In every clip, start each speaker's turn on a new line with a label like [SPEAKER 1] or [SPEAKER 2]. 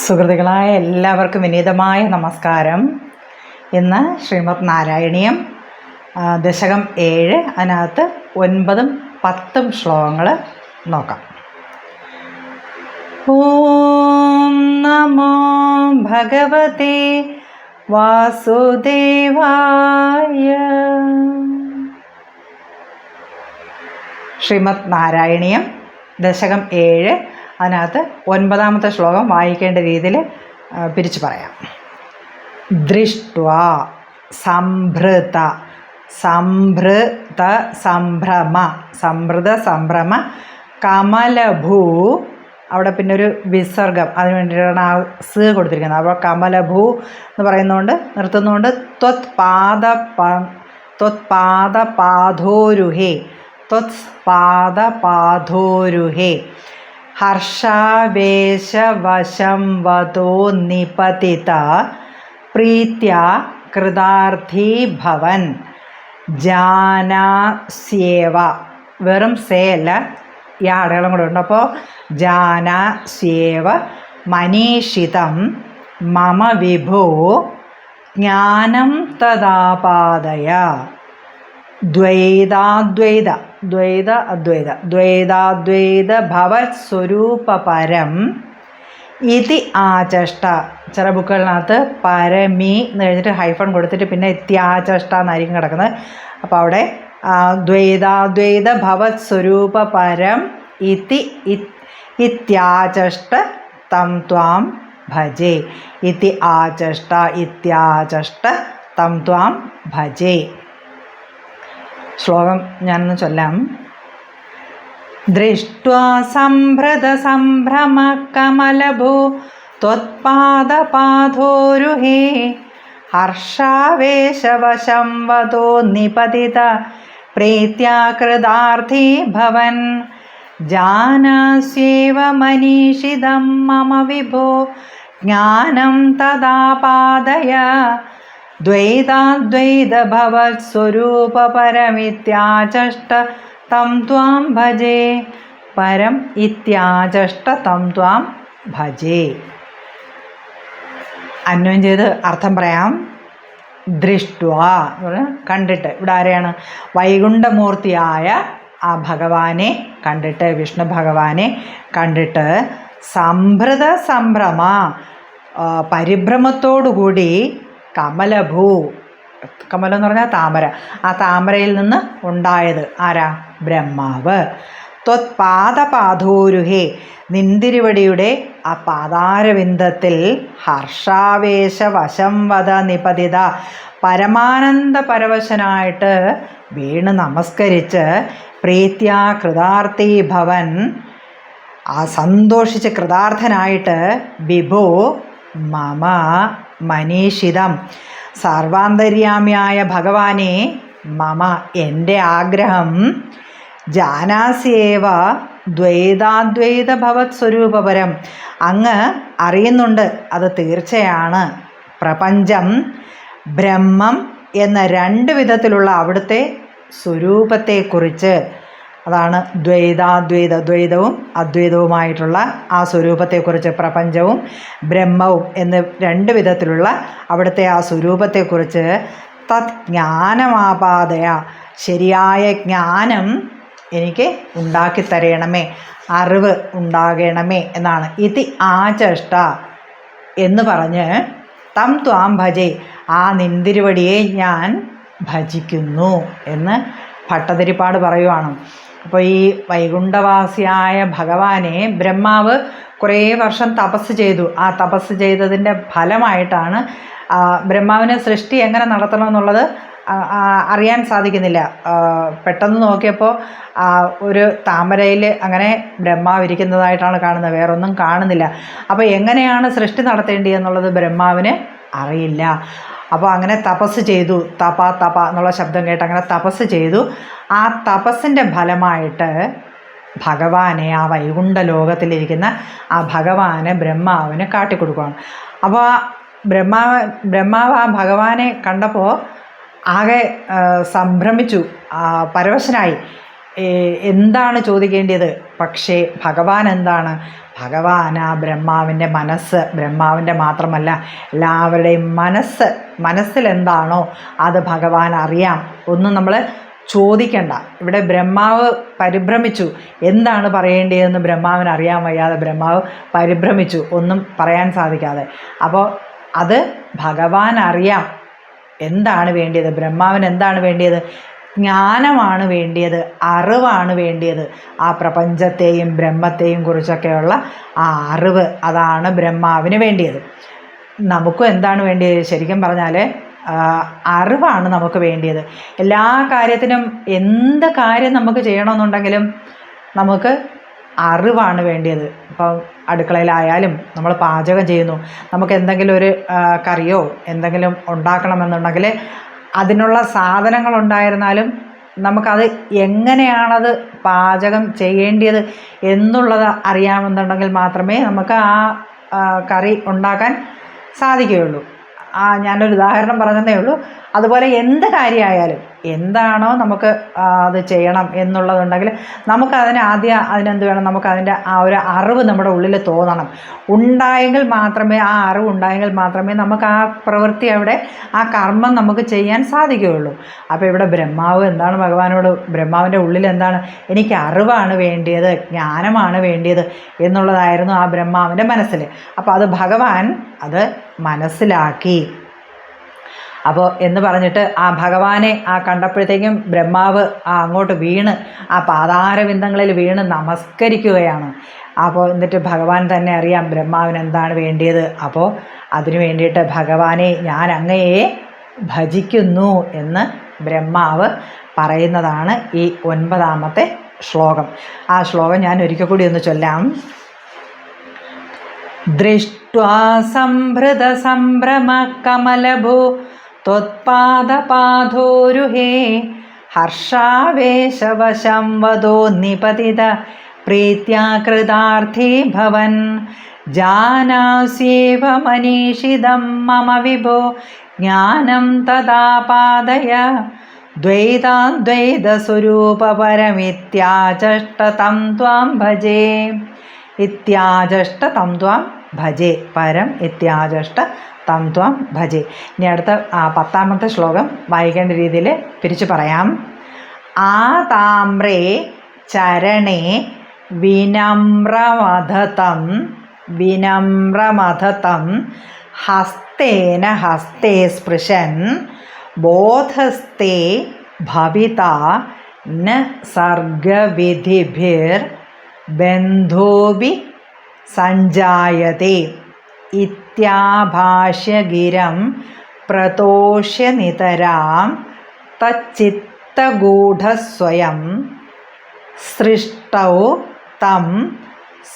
[SPEAKER 1] സുഹൃത്തുക്കളായ എല്ലാവർക്കും വിനീതമായ നമസ്കാരം. ഇന്ന് ശ്രീമദ് നാരായണീയം ദശകം ഏഴ് അതിനകത്ത് ഒൻപതും പത്തും ശ്ലോകങ്ങൾ നോക്കാം. ഓം നമോ ഭഗവതേ വാസുദേവായ. ശ്രീമദ് നാരായണീയം ദശകം ഏഴ് അതിനകത്ത് ഒൻപതാമത്തെ ശ്ലോകം വായിക്കേണ്ട രീതിയിൽ പിരിച്ചു പറയാം. ദൃഷ്ട്വ സംഭൃത സംഭൃത സംഭ്രമ സംഭൃത സംഭ്രമ കമലഭൂ അവിടെ പിന്നെ ഒരു വിസർഗം അതിന് വേണ്ടിയിട്ടാണ് ആ സ് കൊടുത്തിരിക്കുന്നത്. അപ്പോൾ കമലഭൂ എന്ന് പറയുന്നതുകൊണ്ട് നിർത്തുന്നതുകൊണ്ട് ത്വത് പാദ ത്വത് പാദ പാധോരുഹേ ത്വത് പാദ പാധോരുഹേ ഹർഷാവേശവശം വതോ നിപതിത പ്രീത്യ കൃതാർത്ഥീ ഭവൻ ജാനാസ്യേവ. വെറും സേ അല്ല ഈ ആടകളും കൂടെ ഉണ്ട്. അപ്പോൾ ജാനാസ്യേവ മനീഷിതം മമ വിഭോ ജ്ഞാനം തദാപാദയ ദ്വൈതാദ്വൈത ദ്വൈത. അദ്വൈത. ദ്വൈതാദ്വൈത പരം ഇതി ആചഷ്ട. ചില ബുക്കുകളിനകത്ത് പരമി എന്ന് കഴിഞ്ഞിട്ട് ഹൈഫൺ കൊടുത്തിട്ട് പിന്നെ ഇത്യാചഷ്ട എന്നായിരിക്കും കിടക്കുന്നത്. അപ്പോൾ അവിടെ ദ്വൈതാദ്വൈത ഭവത് സ്വരൂപ പരം ഇതി ഇത്യാചഷ്ട തം ത്വാം ഭജേ. ഇതി ആചഷ്ട ഇത്യാചഷ്ട തം ത്വാം ഭജേ. ശ്ലോകം ഞാനൊന്ന് ചൊല്ലാം ദൃഷ്ട്വാ സംഭ്രതസംഭ്രമകമലഭൂ त्वत्पादपाधोरुहे हर्षावेशवशं वदो निपतित प्रीत्या कृदार्थी भवन् जानास्येव मनीषिदं मम विभो ज्ञानं तदापादय द्वैताद्वैतभवत्स्वरूपपरमित्याचष्ट तं त्वां भजे പരം ഇത്യാചഷ്ട തം ത്വാം ഭജേ അന്വയം ചെയ്ത് അർത്ഥം പറയാം ദൃഷ്ട്വ എന്ന് പറഞ്ഞാൽ കണ്ടിട്ട് ഇവിടെ ആരെയാണ് വൈകുണ്ഠമൂർത്തിയായ ആ ഭഗവാനെ കണ്ടിട്ട് വിഷ്ണു ഭഗവാനെ കണ്ടിട്ട് സംഭൃത സംഭ്രമ ആ, പരിഭ്രമത്തോടുകൂടി കമലഭൂ. കമലം എന്ന് പറഞ്ഞാൽ താമര. ആ താമരയിൽ നിന്ന് ഉണ്ടായത് ആരാ? ബ്രഹ്മാവ്. ത്വത്പാദപാധോരുഹേ നിന്തിരിവടിയുടെ ആ പാതാരവിന്ദത്തിൽ ഹർഷാവേശ വശം വധ നിപതിത. പരമാനന്ദ പരവശനായിട്ട് വീണ് നമസ്കരിച്ച് പ്രീത്യാ കൃതാർത്ഥി ഭവൻ. ആ സന്തോഷിച്ച് കൃതാർത്ഥനായിട്ട് വിഭോ മമ മനീഷിതം. സർവാന്തര്യാമിയായ ഭഗവാനെ മമ എന്റെ ആഗ്രഹം. ജാനാസ്യേവ ദ്വൈതാദ്വൈത ഭവത് സ്വരൂപപരം അങ്ങ് അറിയുന്നുണ്ട് അത് തീർച്ചയാണ്. പ്രപഞ്ചം ബ്രഹ്മം എന്ന രണ്ട് വിധത്തിലുള്ള അവിടുത്തെ സ്വരൂപത്തെക്കുറിച്ച്. അതാണ് ദ്വൈതാദ്വൈത ദ്വൈതവും അദ്വൈതവുമായിട്ടുള്ള ആ സ്വരൂപത്തെക്കുറിച്ച് പ്രപഞ്ചവും ബ്രഹ്മവും എന്ന് രണ്ട് വിധത്തിലുള്ള അവിടുത്തെ ആ സ്വരൂപത്തെക്കുറിച്ച് തത് ജ്ഞാനമാപാതയ ശരിയായ ജ്ഞാനം എനിക്ക് ഉണ്ടാക്കി തരയണമേ അറിവ് ഉണ്ടാകണമേ എന്നാണ്. ഇതി ആചഷ്ട എന്ന് പറഞ്ഞ് തം ത്വാം ഭജേ ആ നിന്തിരുവടിയെ ഞാൻ ഭജിക്കുന്നു എന്ന് ഭട്ടതിരിപ്പാട് പറയുവാണ്. അപ്പോൾ ഈ വൈകുണ്ഠവാസിയായ ഭഗവാനെ ബ്രഹ്മാവ് കുറേ വർഷം തപസ് ചെയ്തു. ആ തപസ് ചെയ്തതിന്റെ ഫലമായിട്ടാണ് ബ്രഹ്മാവിനെ സൃഷ്ടി എങ്ങനെ നടത്തണം എന്നുള്ളത് അറിയാൻ സാധിക്കുന്നില്ല. പെട്ടെന്ന് നോക്കിയപ്പോൾ ഒരു താമരയിൽ അങ്ങനെ ബ്രഹ്മാവ് ഇരിക്കുന്നതായിട്ടാണ് കാണുന്നത്. വേറൊന്നും കാണുന്നില്ല. അപ്പോൾ എങ്ങനെയാണ് സൃഷ്ടി നടത്തേണ്ടി എന്നുള്ളത് ബ്രഹ്മാവിന് അറിയില്ല. അപ്പോൾ അങ്ങനെ തപസ് ചെയ്തു. തപ തപ എന്നുള്ള ശബ്ദം കേട്ട് അങ്ങനെ തപസ് ചെയ്തു. ആ തപസ്സിന്റെ ഫലമായിട്ട് ഭഗവാനെ ആ വൈകുണ്ഠ ലോകത്തിലിരിക്കുന്ന ആ ഭഗവാനെ ബ്രഹ്മാവിന് കാട്ടിക്കൊടുക്കുകയാണ് അപ്പോൾ ബ്രഹ്മാവ് ബ്രഹ്മാവ് ആ ഭഗവാനെ കണ്ടപ്പോൾ ആകെ സംഭ്രമിച്ചു. പരവശനായി. എന്താണ് ചോദിക്കേണ്ടത്? പക്ഷേ ഭഗവാൻ എന്താണ്? ഭഗവാൻ ആ ബ്രഹ്മാവിന്റെ മനസ്സ്. ബ്രഹ്മാവിന്റെ മാത്രമല്ല എല്ലാവരുടെയും മനസ്സ്. മനസ്സിലെന്താണോ അത് ഭഗവാൻ അറിയാം. ഒന്നും നമ്മൾ ചോദിക്കണ്ട. ഇവിടെ ബ്രഹ്മാവ് പരിഭ്രമിച്ചു. എന്താണ് പറയേണ്ടതെന്ന് ബ്രഹ്മാവിന് അറിയാൻ വയ്യാതെ ബ്രഹ്മാവ് പരിഭ്രമിച്ചു. ഒന്നും പറയാൻ സാധിക്കാതെ. അപ്പോൾ അത് ഭഗവാൻ അറിയാം. എന്താണ് വേണ്ടിയത്? ബ്രഹ്മാവിന് എന്താണ് വേണ്ടിയത്? ജ്ഞാനമാണ് വേണ്ടിയത് അറിവാണ് വേണ്ടിയത്. ആ പ്രപഞ്ചത്തെയും ബ്രഹ്മത്തെയും കുറിച്ചൊക്കെയുള്ള ആ അറിവ് അതാണ് ബ്രഹ്മാവിന് വേണ്ടിയത്. നമുക്കും എന്താണ് വേണ്ടിയത്? ശരിക്കും പറഞ്ഞാൽ അറിവാണ് നമുക്ക് വേണ്ടിയത്. എല്ലാ കാര്യത്തിനും എന്ത് കാര്യം നമുക്ക് ചെയ്യണമെന്നുണ്ടെങ്കിലും നമുക്ക് അറിവാണ് വേണ്ടിയത്. ഇപ്പം അടുക്കളയിലായാലും നമ്മൾ പാചകം ചെയ്യുന്നു. നമുക്ക് എന്തെങ്കിലും ഒരു കറിയോ എന്തെങ്കിലും ഉണ്ടാക്കണമെന്നുണ്ടെങ്കിൽ അതിനുള്ള സാധനങ്ങൾ ഉണ്ടായിരുന്നാലും നമുക്കത് എങ്ങനെയാണത് പാചകം ചെയ്യേണ്ടത് എന്നുള്ളത് അറിയാമെന്നുണ്ടെങ്കിൽ മാത്രമേ നമുക്ക് ആ കറി ഉണ്ടാക്കാൻ സാധിക്കുകയുള്ളൂ. ആ ഞാനൊരു ഉദാഹരണം പറഞ്ഞതേ ഉള്ളൂ. അതുപോലെ എന്ത് കാര്യമായാലും എന്താണോ നമുക്ക് അത് ചെയ്യണം എന്നുള്ളതുണ്ടെങ്കിൽ നമുക്ക് അതിന് ആദ്യം അതിനെന്ത് വേണം? നമുക്കതിന്റെ ആ ഒരു അറിവ് നമ്മുടെ ഉള്ളിൽ തോന്നണം. ഉണ്ടായെങ്കിൽ മാത്രമേ ആ അറിവ് ഉണ്ടായെങ്കിൽ മാത്രമേ നമുക്ക് ആ പ്രവൃത്തി അവിടെ ആ കർമ്മം നമുക്ക് ചെയ്യാൻ സാധിക്കുകയുള്ളൂ. അപ്പോൾ ഇവിടെ ബ്രഹ്മാവ് എന്താണ് ഭഗവാനോട്? ബ്രഹ്മാവിന്റെ ഉള്ളിൽ എന്താണ്? എനിക്ക് അറിവാണ് വേണ്ടിയത് ജ്ഞാനമാണ് വേണ്ടിയത് എന്നുള്ളതായിരുന്നു ആ ബ്രഹ്മാവിന്റെ മനസ്സിൽ. അപ്പോൾ അത് ഭഗവാൻ അത് മനസ്സിലാക്കി. അപ്പോൾ എന്ന് പറഞ്ഞിട്ട് ആ ഭഗവാനെ ആ കണ്ടപ്പോഴത്തേക്കും ബ്രഹ്മാവ് ആ അങ്ങോട്ട് വീണ് ആ പാതാരബിന്ദങ്ങളിൽ വീണ് നമസ്കരിക്കുകയാണ്. അപ്പോൾ എന്നിട്ട് ഭഗവാൻ തന്നെ അറിയാം ബ്രഹ്മാവിന് എന്താണ് വേണ്ടിയത്. അപ്പോൾ അതിനു വേണ്ടിയിട്ട് ഭഗവാനെ ഞാൻ അങ്ങയെ ഭജിക്കുന്നു എന്ന് ബ്രഹ്മാവ് പറയുന്നതാണ് ഈ ഒൻപതാമത്തെ ശ്ലോകം. ആ ശ്ലോകം ഞാൻ ഒരിക്കൽ കൂടി ഒന്ന് ചൊല്ലാം. ദൃഷ്ട്വാ സംഭൃതസംഭ്രമകമലഭൂ त्वत्पादपाधोरुहे हर्षावेशवशं वदो निपतित प्रीत्या कृतार्थी भवन् जानास्येव मनीषिदं मम विभो ज्ञानं तदा पादय द्वैताद्वैतस्वरूपपरमित्याचष्टतं त्वां भजे इत्याचष्टतं त्वां ഭജെ പരം ഇത്യാചഷ്ട തം ത്വം ഭജേ. ഇനി അടുത്ത പത്താമത്തെ ശ്ലോകം വായിക്കേണ്ട രീതിയിൽ പിരിച്ചു പറയാം. ആ താമ്രേ ചരണേ വിനമ്രമധതം വിനമ്രമധതം ഹസ്തേന ഹസ്തേ സ്പൃശൻ ബോധസ്തേ ഭവിത ന സർഗവിധിഭിർ ബന്ധോബി സഞ്ജായത്തെ ഇത്യാഭാഷ്യഗിരം പ്രതോഷ്യനിതരാം തച്ചിത്തഗൂഢസ്വയം സൃഷ്ടൗ തം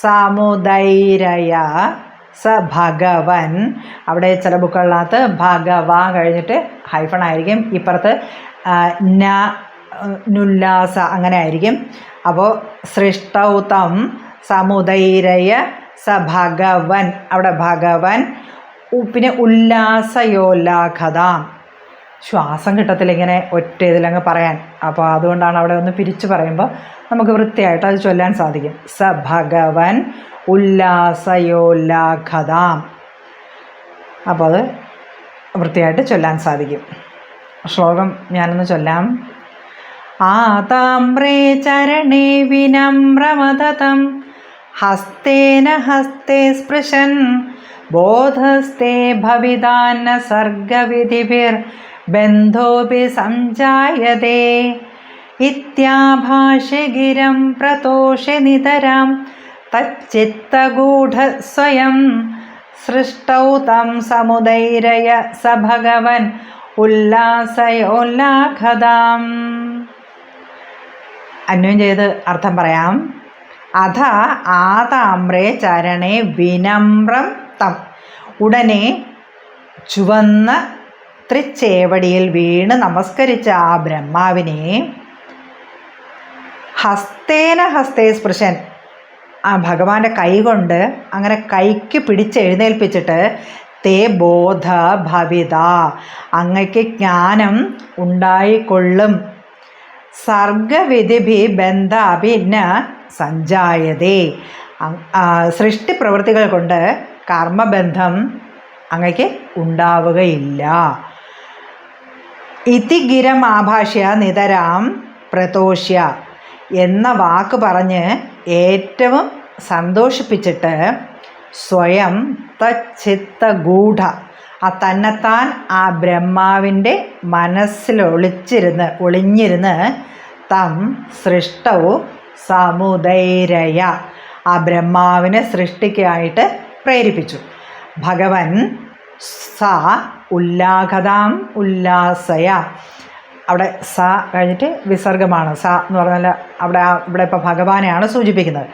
[SPEAKER 1] സമുദൈരയ സ ഭഗവൻ. അവിടെ ചില ബുക്കുകളിനകത്ത് ഭഗവ കഴിഞ്ഞിട്ട് ഹൈഫൺ ആയിരിക്കും. ഇപ്പുറത്ത് ന നുല്ലാസ അങ്ങനെ ആയിരിക്കും. അപ്പോൾ സൃഷ്ടൗ തം സമുദൈരയ സ ഭഗവൻ. അവിടെ ഭഗവൻ പിന്നെ ഉല്ലാസയോല്ലാഘത ശ്വാസം കിട്ടത്തില്ല ഇങ്ങനെ ഒറ്റ ഇതിലങ്ങ് പറയാൻ. അപ്പോൾ അതുകൊണ്ടാണ് അവിടെ ഒന്ന് പിരിച്ചു പറയുമ്പോൾ നമുക്ക് വൃത്തിയായിട്ട് അത് ചൊല്ലാൻ സാധിക്കും. സ ഭഗവൻ ഉല്ലാസയോല്ലാഖതാം. അപ്പോൾ അത് വൃത്തിയായിട്ട് ചൊല്ലാൻ സാധിക്കും. ശ്ലോകം ഞാനൊന്ന് ചൊല്ലാം. ആ താമ്രേ ചരണേ വിനമ്രമതം ഹസ്തേന ഹസ്തേ സ്പൃശൻ ബോധസ്തേ ഭവിതാന്ന സർഗവിധിഭിർബന്ധോപി സംജായതേ ഇത്യാഭാഷ്യഗിരം തച്ചിത്തഗൂഢ തച്ചിത്തഗൂഢസ്വയം സൃഷ്ടൗ തം സമുദൈരയ സ ഭഗവൻ ഉല്ലാസയോല്ലാഖദാം അന്വയം ചെയ്ത് അർത്ഥം പറയാം. അധ ആതാമ്രേ ചരണേ വിനമ്രം തം. ഉടനെ ചുവന്ന തൃച്ചേവടിയിൽ വീണ് നമസ്കരിച്ച ആ ബ്രഹ്മാവിനെ ഹസ്തേന ഹസ്തേ സ്പൃശൻ ആ ഭഗവാന്റെ കൈകൊണ്ട് അങ്ങനെ കൈക്ക് പിടിച്ചെഴുന്നേൽപ്പിച്ചിട്ട് തേ ബോധ ഭവിത അങ്ങയ്ക്ക് ജ്ഞാനം ഉണ്ടായിക്കൊള്ളും. സർഗവിധിഭി ബന്ധാഭിന്ന ന സഞ്ജായതേ സൃഷ്ടി പ്രവൃത്തികൾ കൊണ്ട് കർമ്മബന്ധം അങ്ങയ്ക്ക് ഉണ്ടാവുകയില്ല. ഇതിഗിരം ആഭാഷ്യ നിതരാം പ്രതോഷ്യ എന്ന വാക്ക് പറഞ്ഞ് ഏറ്റവും സന്തോഷിപ്പിച്ചിട്ട് സ്വയം തച്ചിത്തഗൂഢ ആ തന്നെത്താൻ ആ ബ്രഹ്മാവിന്റെ മനസ്സിൽ ഒളിച്ചിരുന്ന് ഒളിഞ്ഞിരുന്ന് തം സൃഷ്ടവും സമുദൈരയ. ആ ബ്രഹ്മാവിനെ സൃഷ്ടിക്കായിട്ട് പ്രേരിപ്പിച്ചു. ഭഗവൻ സ ഉല്ലാഘതാം ഉല്ലാസയ. അവിടെ സ കഴിഞ്ഞിട്ട് വിസർഗമാണ്. സ എന്ന് പറഞ്ഞാൽ അവിടെ ഇവിടെ ഇപ്പോൾ ഭഗവാനെയാണ് സൂചിപ്പിക്കുന്നത്.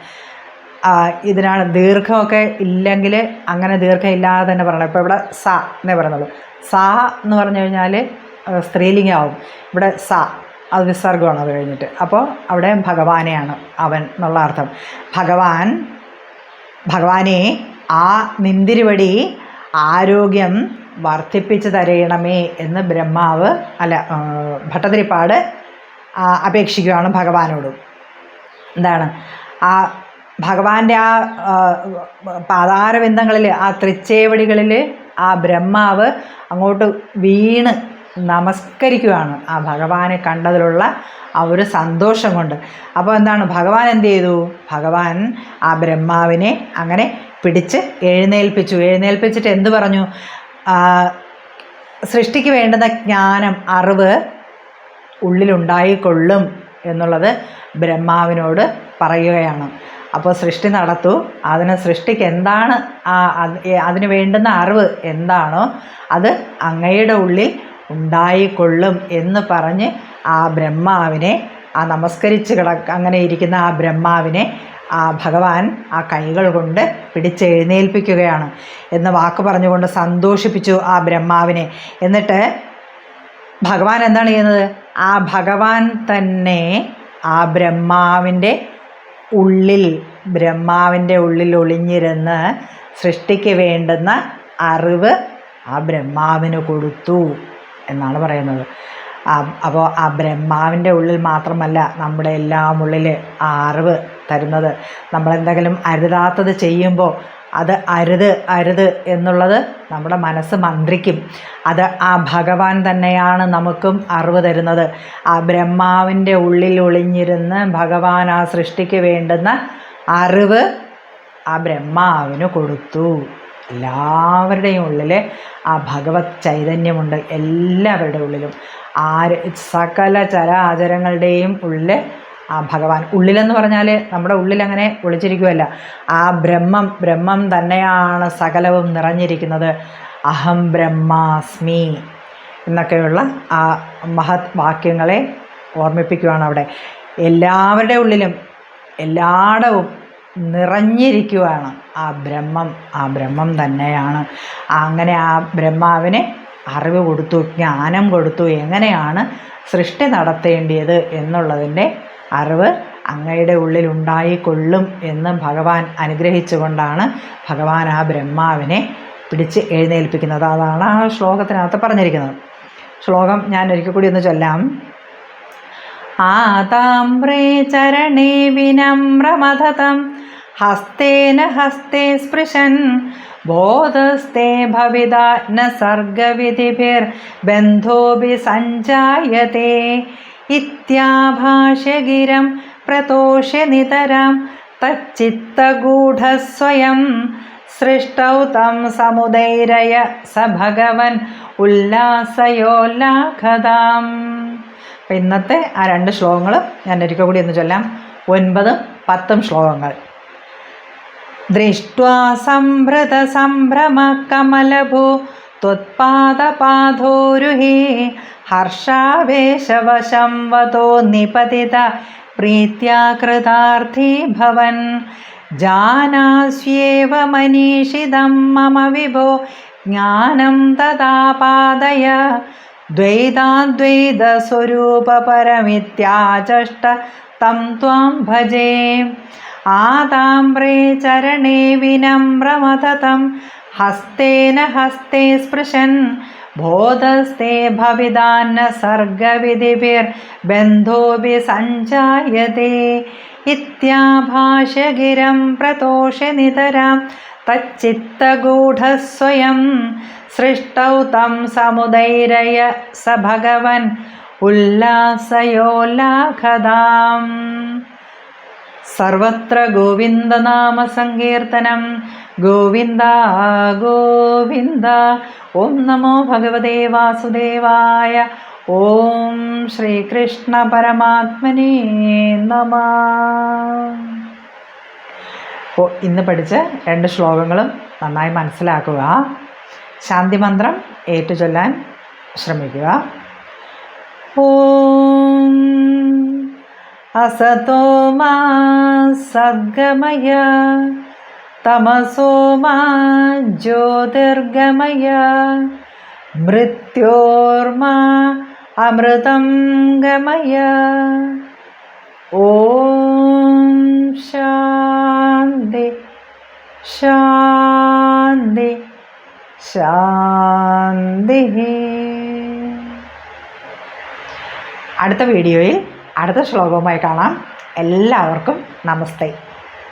[SPEAKER 1] ഇതിനാണ് ദീർഘമൊക്കെ ഇല്ലെങ്കിൽ അങ്ങനെ ദീർഘം ഇല്ലാതെ തന്നെ പറയണം. ഇപ്പോൾ ഇവിടെ സ എന്നേ പറയുന്നുള്ളൂ. സ എന്ന് പറഞ്ഞു കഴിഞ്ഞാൽ സ്ത്രീലിംഗമാവും. ഇവിടെ സ അത് വിസർഗമാണ് അത് കഴിഞ്ഞിട്ട്. അപ്പോൾ അവിടെ ഭഗവാനെയാണ് അവൻ എന്നുള്ള അർത്ഥം. ഭഗവാൻ ഭഗവാനെ ആ നിന്തിരുവടി ആരോഗ്യം വർദ്ധിപ്പിച്ചു തരയണമേ എന്ന് ബ്രഹ്മാവ് അല്ല ഭട്ടതിരിപ്പാട് അപേക്ഷിക്കുകയാണ് ഭഗവാനോടും. എന്താണ്? ആ ഭഗവാന്റെ ആ പാതാരബിന്ദങ്ങളിൽ ആ തൃച്ചേവടികളിൽ ആ ബ്രഹ്മാവ് അങ്ങോട്ട് വീണ് നമസ്കരിക്കുകയാണ് ആ ഭഗവാനെ കണ്ടതിലുള്ള ആ ഒരു സന്തോഷം കൊണ്ട്. അപ്പോൾ എന്താണ്? ഭഗവാൻ എന്ത് ചെയ്തു? ഭഗവാൻ ആ ബ്രഹ്മാവിനെ അങ്ങനെ പിടിച്ച് എഴുന്നേൽപ്പിച്ചു. എഴുന്നേൽപ്പിച്ചിട്ട് എന്തു പറഞ്ഞു? സൃഷ്ടിക്ക് വേണ്ടുന്ന ജ്ഞാനം അറിവ് ഉള്ളിലുണ്ടായിക്കൊള്ളും എന്നുള്ളത് ബ്രഹ്മാവിനോട് പറയുകയാണ്. അപ്പോൾ സൃഷ്ടി നടത്തൂ. അതിന് സൃഷ്ടിക്ക് എന്താണ് അതിന് വേണ്ടുന്ന അറിവ് എന്താണോ അത് അങ്ങയുടെ ഉള്ളിൽ ഉണ്ടായിക്കൊള്ളും എന്ന് പറഞ്ഞ് ആ ബ്രഹ്മാവിനെ ആ നമസ്കരിച്ച് കിട അങ്ങനെ ഇരിക്കുന്ന ആ ബ്രഹ്മാവിനെ ആ ഭഗവാൻ ആ കൈകൾ കൊണ്ട് പിടിച്ചെഴുന്നേൽപ്പിക്കുകയാണ്. എന്ന് വാക്ക് പറഞ്ഞുകൊണ്ട് സന്തോഷിപ്പിച്ചു ആ ബ്രഹ്മാവിനെ. എന്നിട്ട് ഭഗവാൻ എന്താണ് ചെയ്യുന്നത്? ആ ഭഗവാൻ തന്നെ ആ ബ്രഹ്മാവിന്റെ ഉള്ളിൽ ബ്രഹ്മാവിന്റെ ഉള്ളിൽ ഒളിഞ്ഞിരുന്ന് സൃഷ്ടിക്ക് വേണ്ടുന്ന അറിവ് ആ ബ്രഹ്മാവിന് കൊടുത്തു എന്നാണ് പറയുന്നത്. അപ്പോൾ ആ ബ്രഹ്മാവിന്റെ ഉള്ളിൽ മാത്രമല്ല നമ്മുടെ എല്ലാം ഉള്ളിൽ ആ അറിവ് തരുന്നത്. നമ്മളെന്തെങ്കിലും അരുതാത്തത് ചെയ്യുമ്പോൾ അത് അരുത് അരുത് എന്നുള്ളത് നമ്മുടെ മനസ്സ് മന്ത്രിക്കും. അത് ആ ഭഗവാൻ തന്നെയാണ് നമുക്കും അറിവ് തരുന്നത്. ആ ബ്രഹ്മാവിന്റെ ഉള്ളിൽ ഒളിഞ്ഞിരുന്ന് ഭഗവാൻ ആ സൃഷ്ടിക്ക് വേണ്ടുന്ന അറിവ് ആ ബ്രഹ്മാവിന് കൊടുത്തു. എല്ലാവരുടെയും ഉള്ളിൽ ആ ഭഗവത് ചൈതന്യമുണ്ട് എല്ലാവരുടെ ഉള്ളിലും. ആര് സകല ചരാചരങ്ങളുടെയും ഉള്ളിൽ ആ ഭഗവാൻ ഉള്ളിലെന്ന് പറഞ്ഞാൽ നമ്മുടെ ഉള്ളിൽ അങ്ങനെ ആ ബ്രഹ്മം ബ്രഹ്മം തന്നെയാണ് സകലവും നിറഞ്ഞിരിക്കുന്നത്. അഹം ബ്രഹ്മാസ്മി എന്നൊക്കെയുള്ള ആ മഹത് വാക്യങ്ങളെ ഓർമ്മിപ്പിക്കുകയാണ് അവിടെ. എല്ലാവരുടെ ഉള്ളിലും എല്ലായിടവും നിറഞ്ഞിരിക്കുകയാണ് ആ ബ്രഹ്മം. ആ ബ്രഹ്മം തന്നെയാണ്. അങ്ങനെ ആ ബ്രഹ്മാവിനെ അറിവ് കൊടുത്തു ജ്ഞാനം കൊടുത്തു എങ്ങനെയാണ് സൃഷ്ടി നടത്തേണ്ടിയത് എന്നുള്ളതിന്റെ അറിവ് അങ്ങയുടെ ഉള്ളിൽ ഉണ്ടായിക്കൊള്ളും എന്ന് ഭഗവാൻ അനുഗ്രഹിച്ചുകൊണ്ടാണ് ഭഗവാൻ ആ ബ്രഹ്മാവിനെ പിടിച്ച് എഴുന്നേൽപ്പിക്കുന്നത്. അതാണ് ആ ശ്ലോകത്തിനകത്ത് പറഞ്ഞിരിക്കുന്നത്. ശ്ലോകം ഞാൻ ഒരിക്കൽ കൂടി ഒന്ന് ചൊല്ലാം. ആതാമ്രേ ചരണേ വിനമ്രമഥതം ഹസ്തേന ഹസ്തേ സ്പൃശൻ. ബോധസ്തേ ഭവിതാ ന സർഗവിധിഭിർബന്ധോऽपि സഞ്ജായത്തെ ഇത്യാഭാഷ്യഗിരം പ്രതോഷ്യ നിതരാം തച്ചിത്തഗൂഢസ്വയം സൃഷ്ടൗ തം സമുദൈരയ സ ഭഗവൻ ഉല്ലാസയോല്ലാഖതാം. അപ്പം ഇന്നത്തെ ആ രണ്ട് ശ്ലോകങ്ങൾ ഞാൻ ഒരിക്കൽ കൂടി ഒന്ന് ചൊല്ലാം. ഒൻപതും പത്തും ശ്ലോകങ്ങൾ. ദൃഷ്ട്വാ സംഭൃത സംഭ്രമ കമലഭൂ ത്വത്പാദപാധോരുഹി ഹർഷാവേശവശം വതോ നിപതിത പ്രീത്യാകൃതാർത്ഥി ഭവൻ. ജാനാസ്യേവ മനീഷിതം മമ വിഭോ ജ്ഞാനം തഥാ പാദയ ദ്വൈതാദ്വൈതസ്വരൂപപരമിത്യാചഷ്ട തം ത്വാം ഭജേ. ആതാമ്രേ ചരണേ വിനമ്രമതതം ഹസ്തേന ഹസ്തേ സ്പൃശൻ ബോധസ്തേ ഭവിതാന്ന സർഗവിധിഭിർബന്ധോऽपि സഞ്ചായതേ ഇത്യാഭാഷഗിരം പ്രതോഷ നിതരാം തച്ചിത്തഗൂഢസ്വയം സൃഷ്ടൗ തം സമുദൈരയ സ ഭഗവൻ ഉല്ലാസയോല്ലാഖദാം സർവത്ര ഗോവിന്ദനാമ സങ്കീർത്തനം ഗോവിന്ദ ഗോവിന്ദ. ഓം നമോ ഭഗവതേ വാസുദേവായ. ഓം ശ്രീകൃഷ്ണ പരമാത്മനേ നമ. അപ്പോൾ ഇന്ന് പഠിച്ച രണ്ട് ശ്ലോകങ്ങളും നന്നായി മനസ്സിലാക്കുക. ശാന്തി മന്ത്രം ഏറ്റുചൊല്ലാൻ ശ്രമിക്കുക. ഓം असतो मा सद्गमय तमसो मा ज्योतिर्गमय मृत्योर्मा अमृतं गमय ॐ शान्ति शान्ति ശാന്തി അടുത്ത വീഡിയോയിൽ അടുത്ത ശ്ലോകവുമായി കാണാം. എല്ലാവർക്കും നമസ്തേ.